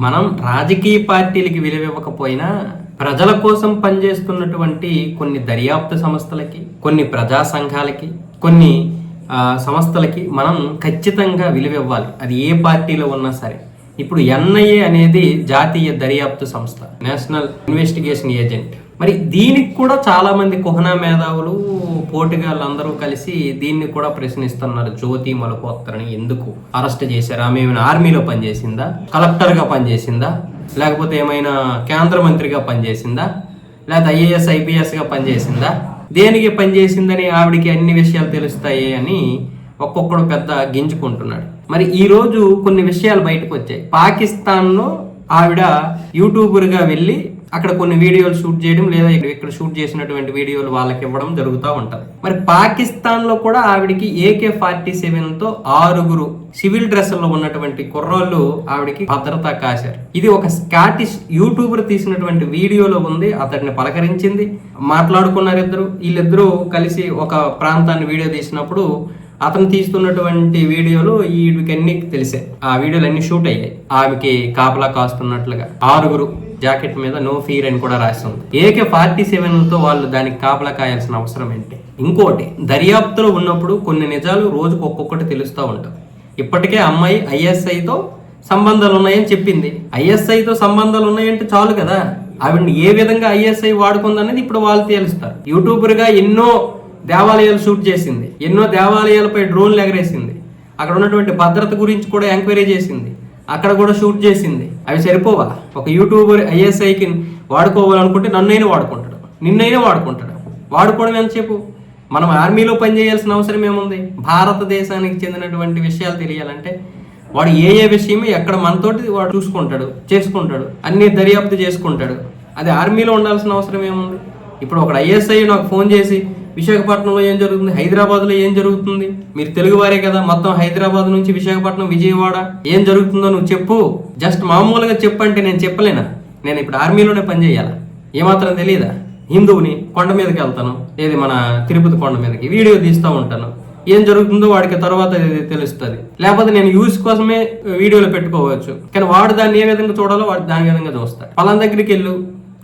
మనం రాజకీయ పార్టీలకి విలువివ్వకపోయినా ప్రజల కోసం పనిచేస్తున్నటువంటి కొన్ని దర్యాప్తు సంస్థలకి కొన్ని ప్రజా సంఘాలకి కొన్ని సంస్థలకి మనం ఖచ్చితంగా విలువివ్వాలి. అది ఏ పార్టీలో ఉన్నా సరే. ఇప్పుడు ఎన్ఐఏ అనేది జాతీయ దర్యాప్తు సంస్థ నేషనల్ ఇన్వెస్టిగేషన్ ఏజెంట్. మరి దీనికి కూడా చాలా మంది కుహనా మేధావులు పోటుగాళ్ళు అందరూ కలిసి దీన్ని కూడా ప్రశ్నిస్తున్నారు. జ్యోతి మలకోత్తరని ఎందుకు? అరెస్ట్ చేశారు? ఆమె ఏమైనా ఆర్మీలో పనిచేసిందా? కలెక్టర్గా పనిచేసిందా? లేకపోతే ఏమైనా కేంద్ర మంత్రిగా పనిచేసిందా? లేకపోతే ఐఏఎస్ ఐపీఎస్గా పనిచేసిందా? దేనికి పనిచేసిందని ఆవిడికి అన్ని విషయాలు తెలుస్తాయి అని ఒక్కొక్కడు పెద్ద గింజుకుంటున్నాడు. మరి ఈ రోజు కొన్ని విషయాలు బయటకు వచ్చాయి. పాకిస్తాన్లో ఆవిడ యూట్యూబర్గా వెళ్ళి అక్కడ కొన్ని వీడియోలు షూట్ చేయడం లేదా ఇక్కడ షూట్ చేసినటువంటి వీడియోలు వాళ్ళకి ఇవ్వడం జరుగుతూ ఉంటుంది. మరి పాకిస్తాన్లో కూడా ఆవిడికి ఏకే ఫార్టీ సెవెన్తో ఆరుగురు సివిల్ డ్రెస్లో ఉన్నటువంటి కుర్రోళ్ళు ఆవిడకి భద్రత కాశారు. ఇది ఒక స్కాటిష్ యూట్యూబర్ తీసినటువంటి వీడియోలో ఉంది అతడిని పలకరించింది. మాట్లాడుకున్నారు ఇద్దరు. వీళ్ళిద్దరూ కలిసి ఒక ప్రాంతాన్ని వీడియో తీసినప్పుడు అతను తీస్తున్నటువంటి వీడియోలు వీటికి అన్ని తెలిసాయి ఆ వీడియోలు అన్ని షూట్ అయ్యాయి. ఆమెకి కాపలా కాస్తున్నట్లుగా. ఆరుగురు జాకెట్ మీద నో ఫీర్ అని కూడా రాస్తుంది ఏకే ఫార్టీ సెవెన్తో వాళ్ళు దానికి కాపలా కాయాల్సిన అవసరం ఏంటి? ఇంకోటి దర్యాప్తులో ఉన్నప్పుడు కొన్ని నిజాలు రోజుకు ఒక్కొక్కటి తెలుస్తూ ఉంటాయి. ఇప్పటికే అమ్మాయి ఐఎస్ఐతో సంబంధాలు ఉన్నాయని చెప్పింది. ఐఎస్ఐతో సంబంధాలు ఉన్నాయంటే చాలు కదా. ఆవిడని ఏ విధంగా ఐఎస్ఐ వాడుకుందనేది ఇప్పుడు వాళ్ళు తేలుస్తారు. యూట్యూబర్గా ఎన్నో దేవాలయాలు షూట్ చేసింది. ఎన్నో దేవాలయాలపై డ్రోన్లు ఎగరేసింది. అక్కడ ఉన్నటువంటి భద్రత గురించి కూడా ఎంక్వైరీ చేసింది. అక్కడ కూడా షూట్ చేసింది. అవి సరిపోవా? ఒక యూట్యూబర్ ఐఎస్ఐకి వాడుకోవాలనుకుంటే నన్నైనా వాడుకుంటాడు. నిన్నైనా వాడుకుంటాడు. వాడుకోవడం ఎంతసేపు? మనం ఆర్మీలో పనిచేయాల్సిన అవసరం ఏముంది? భారతదేశానికి చెందినటువంటి విషయాలు తెలియాలంటే వాడు ఏ ఏ విషయమో ఎక్కడ మనతోటి వాడు చూసుకుంటాడు చేసుకుంటాడు అన్ని దర్యాప్తు చేసుకుంటాడు. అది ఆర్మీలో ఉండాల్సిన అవసరం ఏముంది? ఇప్పుడు ఒక ఐఎస్ఐ నాకు ఫోన్ చేసి విశాఖపట్నంలో ఏం జరుగుతుంది? హైదరాబాద్లో ఏం జరుగుతుంది? మీరు తెలుగు వారే కదా మొత్తం హైదరాబాద్ నుంచి విశాఖపట్నం విజయవాడ ఏం జరుగుతుందో నువ్వు చెప్పు. జస్ట్ మామూలుగా చెప్పంటే నేను చెప్పలేనా? నేను ఇప్పుడు ఆర్మీలోనే పనిచేయాలా? ఏమాత్రం తెలియదా హిందువుని కొండ మీదకి వెళ్తాను ఏది మన తిరుపతి కొండ మీదకి వీడియో తీస్తూ ఉంటాను. ఏం జరుగుతుందో వాడికి తర్వాత తెలుస్తుంది. లేకపోతే నేను యూస్ కోసమే వీడియోలో పెట్టుకోవచ్చు. కానీ వాడు దాన్ని ఏ విధంగా చూడాలో వాడు దాని విధంగా చూస్తాడు. పలానా దగ్గరికి వెళ్ళు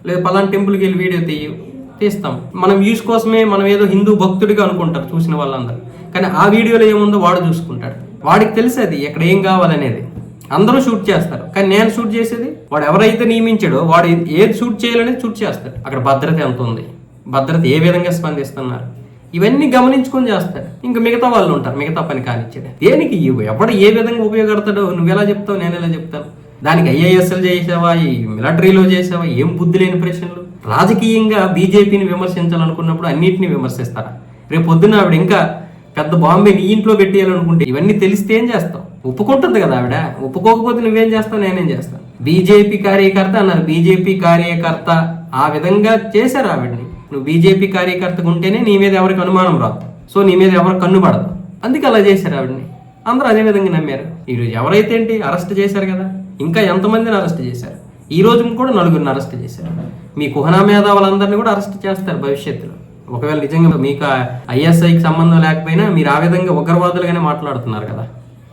లేదా పలానా టెంపుల్కి వెళ్ళి వీడియో తీయు తీస్తాం. మనం వ్యూస్ కోసమే మనం ఏదో హిందూ భక్తుడిగా అనుకుంటారు చూసిన వాళ్ళందరూ. కానీ ఆ వీడియోలో ఏముందో వాడు చూసుకుంటాడు. వాడికి తెలిసేది అది ఎక్కడ ఏం కావాలనేది. అందరూ షూట్ చేస్తారు. కానీ నేను షూట్ చేసేది వాడు ఎవరైతే నియమించాడో వాడు ఏది షూట్ చేయాలనేది షూట్ చేస్తాడు. అక్కడ భద్రత ఎంత ఉంది? భద్రత ఏ విధంగా స్పందిస్తున్నారు? ఇవన్నీ గమనించుకొని చేస్తాడు. ఇంకా మిగతా వాళ్ళు ఉంటారు. మిగతా పని కానిచ్చేది. దేనికి? ఎవడు ఏ విధంగా ఉపయోగపడతాడో నువ్వు ఎలా చెప్తావు? నేను ఎలా చెప్తాను? దానికి ఐఏఎస్ఎల్ చేసావా ఈ మిలిటరీలో చేసావా ఏం బుద్ధి లేని ప్రశ్నలు. రాజకీయంగా బీజేపీని విమర్శించాలనుకున్నప్పుడు అన్నింటినీ విమర్శిస్తారా? రేపు పొద్దున ఆవిడ ఇంకా పెద్ద బాంబే నీ ఇంట్లో పెట్టేయాలనుకుంటే ఇవన్నీ తెలిస్తే ఏం చేస్తావు? ఒప్పుకుంటుంది కదా ఆవిడ. ఒప్పుకోకపోతే నువ్వేం చేస్తావు? నేనేం చేస్తాను? బీజేపీ కార్యకర్త అన్నారు. బీజేపీ కార్యకర్త ఆ విధంగా చేశారు ఆవిడని. నువ్వు బీజేపీ కార్యకర్తగా ఉంటేనే నీ మీద ఎవరికి అనుమానం రాదు. సో నీ మీద ఎవరు కన్ను పడదు. అందుకే అలా చేశారు ఆవిడని. అందరూ అదే విధంగా నమ్మారు. ఈరోజు ఎవరైతే ఏంటి అరెస్ట్ చేశారు కదా? ఇంకా ఎంతమందిని అరెస్ట్ చేశారు? ఈ రోజు కూడా నలుగురిని అరెస్ట్ చేశారు. మీ కుహనా మేధావులందరినీ కూడా అరెస్ట్ చేస్తారు భవిష్యత్తులో. ఒకవేళ నిజంగా మీకు ఐఎస్ఐకి సంబంధం లేకపోయినా మీరు ఆ విధంగా ఉగ్రవాదులుగానే మాట్లాడుతున్నారు కదా.